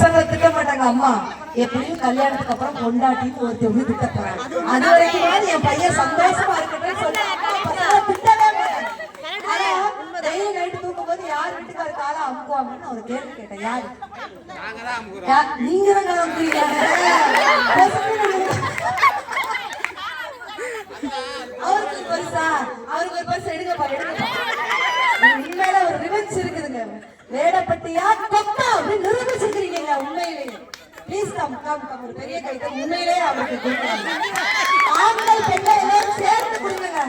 திட்ட மாட்டாங்க. அம்மா எப்படியும் கல்யாணத்துக்கு அப்புறம் திட்ட போறாங்க அது வரைக்கும் என் பையன் சந்தோஷமா இருக்கட்டும் சொல்லி திட்டவே மாட்டாங்க. ஆனா, டெய்லி நைட்டு தூங்கும்போது யார் வீட்டுக்கார காலை அமுக்குவாங்கன்னு ஒரு கேள்வி கேட்டேன். யாரு? நீங்க தான்? அவருக்கு ஒரு பரிசா? அவருக்கு ஒரு பரிசு எடுங்கப்பா எடுங்கப்பா உண்மையில ஒரு ரிவெஞ்ச் இருக்குதுங்க. வேடப்பட்டியா கொத்தா அப்படின்னு உண்மையிலேயே ப்ளீஸ் கம் கம் கம் ஒரு பெரிய கைத்தை உண்மையிலேயே அவருக்கு கொடுக்கலாம். ஆண்கள் பெண்கள் எல்லாரும் சேர்ந்து கொடுங்க.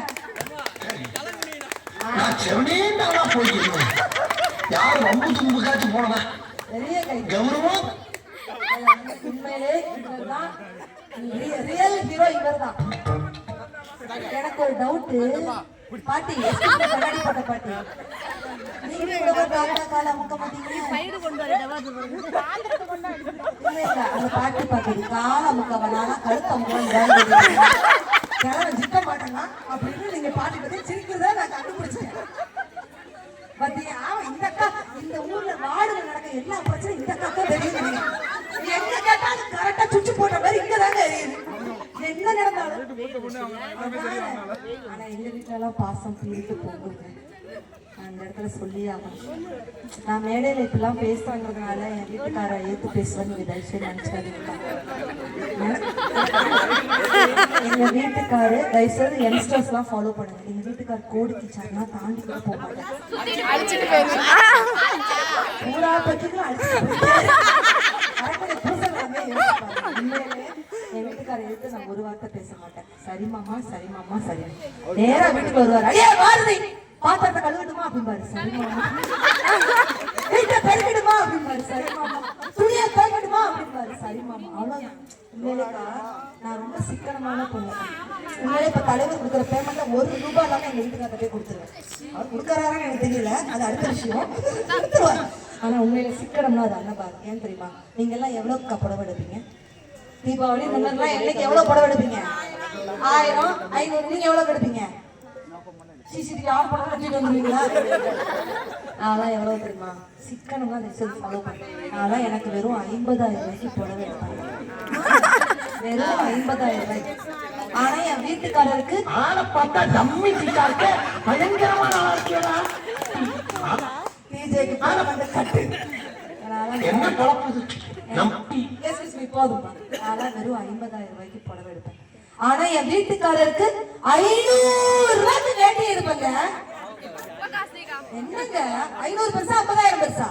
நான் யார் போனதா? பெரிய கை. கௌரவம்? உண்மையிலே இவர்தான் ரியல் ஹீரோ இவர்தான். எனக்கு ஒரு டவுட் பாட்டி கண்ணாடி போட்ட பாட்டி. பாட்டி பாக்குது கால அமுக்க வேணாம் கழுத்து கிழமை ஜிக்க மாட்டேன்னா அப்படின்னு நீங்க பாட்டி பத்தி சிரிக்கிறத நான் கண்டுபிடிச்சேன். இந்த இந்த ஊர்ல வார்டுல நடக்க எல்லா பிரச்சனையும் இந்த அக்கா தான் தெரியும் நினைக்கிறேன். எங்க கேட்டாலும் கரெக்டா சுவிட்ச் போட்ட மாதிரி இங்க தாங்க எரியுது என்ன நடந்தாலும் அதான். ஆனா எங்க வீட்டுல பாசம் பீரிட்டு போகுங்க அந்த இடத்துல சொல்லி ஆகணும். நான் மேடையில இப்பெல்லாம் பேசுறதுனால என் வீட்டுக்கார ஏத்து பேசுவேன்னு நீங்க தயவு செய்து நினைச்சாதீங்க எங்க வீட்டுக்காரு தயவு செய்து யங்ஸ்டர்ஸ் எல்லாம் ஃபாலோ பண்ணுங்க. எங்க வீட்டுக்கார் கோடி கிச்சாருன்னா தாண்டி கூட போக மாட்டாங்க பூரா பச்சுக்கும் அடிச்சுட்டு வீட்டுக்கார எடுத்து நான் ஒரு வார்த்தை பேச மாட்டேன். சரி மாமா சரி மாமா சரி. நேரா வீட்டுக்கு வருவார். அடியே பாரதி பாத்திரத்தை கழுவிடுமா அப்படிம்பாரு. சரி மாமா. வீட்டை பெருக்கிடுமா? அப்படிம்பாரு. சரி மாமா. துணியை துவைக்கணுமா அப்படிம்பாரு. சரி மாமா. அவ்வளவுதான். உண்மையிலேக்கா நான் ரொம்ப சிக்கனமான பொண்ணு. உண்மையிலே இப்ப தலைவர் கொடுக்குற பேமெண்ட்ல ஒரு ரூபாய் இல்லாம எங்க வீட்டுக்காரர்ட்ட போய் கொடுத்துருவேன். அவர் கொடுக்கறாரான்னு எனக்கு தெரியல. அது அடுத்த விஷயம். கொடுத்துருவாரு. ஆனா உண்மையில சிக்கனம்னா அது அல்ல பாரு. ஏன் தெரியுமா? நீங்க எல்லாம் எவ்வளவு புடவை எடுப்பீங்க? தீபாவளி இந்த மாதிரிலாம் என்னைக்கு எவ்வளவு புடவை எடுப்பீங்க? ஆயிரம் ஐநூறு நீங்க எவ்வளவு எடுப்பீங்க சிசிடிவி ஆஃப் பண்ண வச்சுட்டு வந்துருவீங்களா? அதெல்லாம் எவ்வளவு தெரியுமா? அந்த விஷயத்தை ஃபாலோ பண்ணேன் அதெல்லாம் எனக்கு வெறும் ஐம்பதாயிரம் ரூபாய்க்கு புடவை எடுப்பாங்க வெறும் ஐம்பதாயிரம் ரூபாய்க்கு ஆனா என் வீட்டுக்காரருக்கு ஆளை பார்த்தா டம்மி சீட்டாக்க பயங்கரமான ஆளா டிஜேக்கு போன வந்து கட்டு. என்ன குழப்பது நம்பி. Excuse me, வெறும் 50000 ரூபாய்க்கு புடவை எடுப்பேன். ஆனா என் வீட்டுக்காரருக்கு ஐநூறு ரூபாய்க்கு வேட்டி எடுப்பேங்க. என்னங்க? ஐநூறு பெருசா ஐம்பதாயிரம் பெருசா?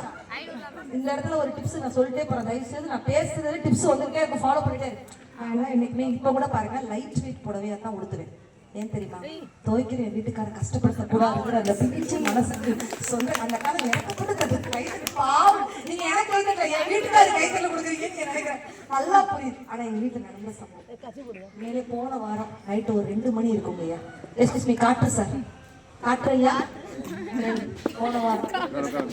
இந்த இடத்துல ஒரு டிப்ஸ் நான் சொல்லிட்டே போறேன். தயவு செய்து நான் பேசுறது டிப்ஸ் வந்துட்டே எனக்கு ஃபாலோ பண்ணிட்டே இருக்கேன் அதனால இன்னைக்குமே இப்ப கூட பாருங்க லைட் வெயிட் புடவையா தான் உடுத்துவேன். ஏன் தெரியுமா? துவைக்கிற என் வீட்டுக்காரன் கஷ்டப்படுத்த கூடாதுங்கிற அந்த பிடிச்ச மனசுக்கு சொந்த அந்த காலம் எனக்கு கொடுத்தது கைத்தறி பாவம். நீங்க எனக்கு வந்து என் வீட்டுக்காரர் கைத்தல கொடுக்குறீங்கன்னு நினைக்கிறேன் நல்லா புரியுது ஆனா எங்க வீட்டுல நடந்த சம்பவம் மேலே போன வாரம் நைட்டு ஒரு ரெண்டு மணி இருக்கும் ஐயா எஸ்கிஸ் மீ காட்டு சார் காட்டுறையா போன வாரம்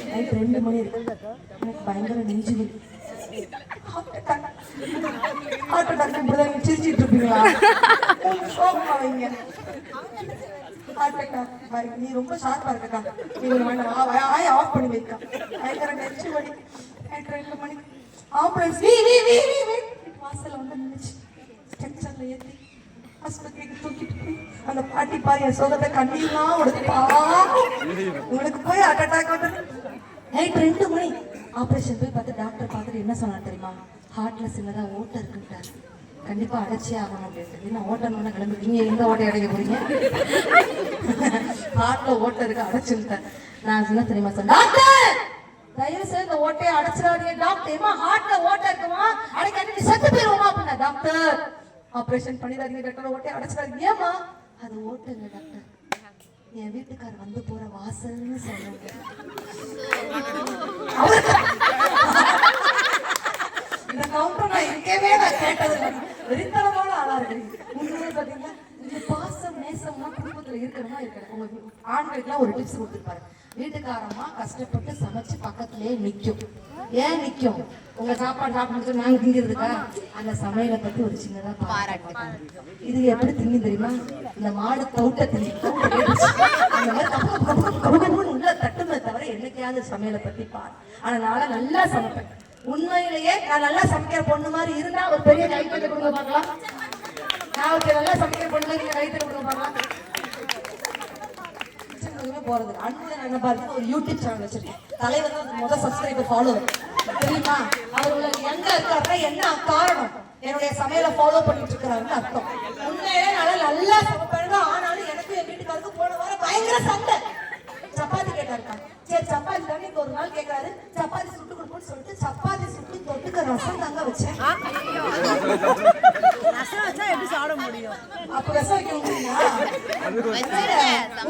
நைட் ரெண்டு மணி இருக்கு எனக்கு பயங்கர நெஞ்சு ஹார்ட் அட்டாக் இப்படிதான் சிரிச்சிட்டு இருப்பீங்களா நீ ரொம்ப ஷார்ப்பா நீ ஆஃப் பண்ணி வைக்கா பயங்கர நெஞ்சு வலி ரெண்டு ஆம்புலன்ஸ். வீ வீ வீ வீ வாசல்ல வந்து நின்னுச்சு. ஸ்ட்ரெச்சர்ல ஏத்தி ஆஸ்பத்திரிக்கு தூக்கிட்டு போய் அந்த பாட்டி பாரு என் சோகத்தை கண்ணீர்லாம் பா உனக்கு போய் ஹார்ட் அட்டாக் வந்தது. நைட் ரெண்டு மணி. ஆபரேஷன் போய் பார்த்து டாக்டர் பார்த்துட்டு என்ன சொன்னார் தெரியுமா? ஹார்ட்ல சின்னதா ஓட்டை இருக்குன்ட்டாரு. கண்டிப்பா அடைச்சே ஆகணும் அப்படின்னு என்ன ஓட்டணும்னு கிளம்பி நீங்க எந்த ஓட்டை அடைக்க போறீங்க? ஹார்ட்ல ஓட்டை இருக்கு அடைச்சுட்டேன் நான் என்ன தெரியுமா? சொன்னேன் டாக்டர்! தயவு செய்து இந்த ஓட்டையை அடைச்சிடாதீங்க. டாக்டர் ஏமா ஹார்ட்ல ஓட்டை இருக்குமா? அடைக்காட்டி நீ செத்து போயிருவோமா அப்படின்னா டாக்டர் ஆப்ரேஷன் பண்ணிடாதீங்க டாக்டர் ஓட்டையை அடைச்சிடாதீங்க. ஏமா அது ஓட்டுங்க டாக்டர் என் வீட்டுக்கார் வந்து போற வாசல்னு சொல்லுங்க இந்த கவுண்டர் நான் இருக்கவே நான் கேட்டது இல்லை. வெறித்தனமான ஆளா இருக்கு உண்மையிலே பாத்தீங்கன்னா குடும்பத்துல இருக்கணுமா இருக்கணும் உங்க வீ- ஆண்களுக்குலாம் ஒரு டிப்ஸ் கொடுத்துருப்பாரு. வீட்டுக்காரம்மா கஷ்டப்பட்டு சமைச்சு பக்கத்துலயே நிக்கும். ஏன் நிக்கும்? உங்க சாப்பாடு சாப்பிட்டு நாங்க திங்கிறதுக்கா? அந்த சமையலை பத்தி ஒரு சின்னதா பாராட்டு இது எப்படி திங்கி தெரியுமா? இந்த மாடு தவுட்ட. அந்த மாதிரி கபன்னு உள்ள தட்டுமே தவிர என்னைக்காவது சமையலை பத்தி பாரு. நான் நல்லா சமைப்பேன். உண்மையிலேயே நான் நல்லா சமைக்கிற பொண்ணு மாதிரி இருந்தா ஒரு பெரிய கைத்தட்டு கொடுங்க பார்க்கலாம். நான் நல்லா சமைக்கிற பொண்ணு மாதிரி கைத்தட்டு கொடுங்க பார்க்கலாம். போறது. அன்புடன் என்ன பார்த்து ஒரு யூடியூப் சேனல் வச்சிருக்கேன். தலைவர் தான் முதல் சப்ஸ்கிரைபர் ஃபாலோவர் தெரியுமா? அவர் உங்களுக்கு எங்க இருக்காருன்னா என்ன காரணம்? என்னுடைய சமையலை ஃபாலோ பண்ணிட்டு இருக்கிறாருன்னு அர்த்தம். உண்மையிலே நல்லா நல்லா சமைப்பாருங்க. ஆனாலும் எனக்கு என் வீட்டுக்காருக்கு போன வாரம் பயங்கர சண்டை. சப்பாத்தி கேட்டாருக்கா சரி சப்பாத்தி தானே ஒரு நாள் கேட்கறாரு. சப்பாத்தி சுட்டு கொடுப்போம்னு சொல்லிட்டு சப்பாத்தி சுட்டு தொட்டுக்க ரசம் தாங்க வச்சேன் ரசம் வச்சா எப்படி சாப்பிட முடியும் அப்ப ரசம் வைக்க முடியுமா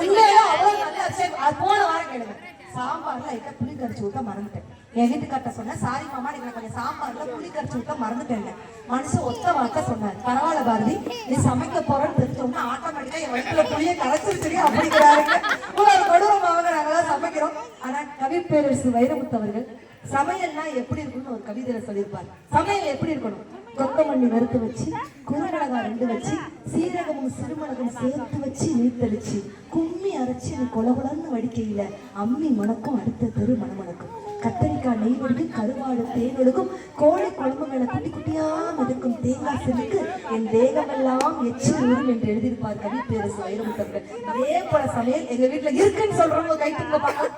உண்மையில அவ்வளவு நல்லா சரி, அது போன வாரம் கேளுங்க. சாம்பார்ல புளி விட்ட மறந்துட்டேன். என் வீட்டுக்கார்ட்ட சொன்னேன் சாரி மாமா நீங்க கொஞ்சம் சாம்பார்ல புளி விட்ட மறந்துட்டேன் மனுஷன் ஒத்த வார்த்தை சொன்னார். பரவாயில்ல பாரதி நீ சமைக்க போறன்னு தெரிஞ்சோம்னா ஆட்டோமேட்டிக்கா என் வயிற்றுல புளிய கரைச்சிருச்சு அப்படிங்கிறாருங்க. ஒரு கொடூரமாக நாங்களாம் சமைக்கிறோம். ஆனா கவி பேரரசு வைரமுத்து அவர்கள் சமையல்னா எப்படி இருக்கும்னு ஒரு கவிதையில சொல்லியிருப்பார். சமையல் எப்படி இருக்கணும்? கொத்தமல்லி வறுத்து வச்சு குறுமிளகா ரெண்டு வச்சு சீரகமும் சிறுமிளகும் சேர்த்து வச்சு நீத்தளிச்சு கும்மி அரைச்சு நீ கொலகுலன்னு வடிக்கையில அம்மி மணக்கும் அடுத்த தெரு மணமணக்கும். கத்தரிக்காய் நெய் ஒடுக்கும் கருவாடு தேன் ஒடுக்கும் கோழி குழம்புகளை குட்டி குட்டியா மிதக்கும் தேங்காய் சிலுக்கு என் தேகமெல்லாம் எச்சி ஊரும் என்று எழுதியிருப்பார் கவி பேரரசு வைரமுத்தவர்கள் அதே போல சமையல் எங்க வீட்டுல இருக்குன்னு சொல்றவங்க கை பார்க்கலாம்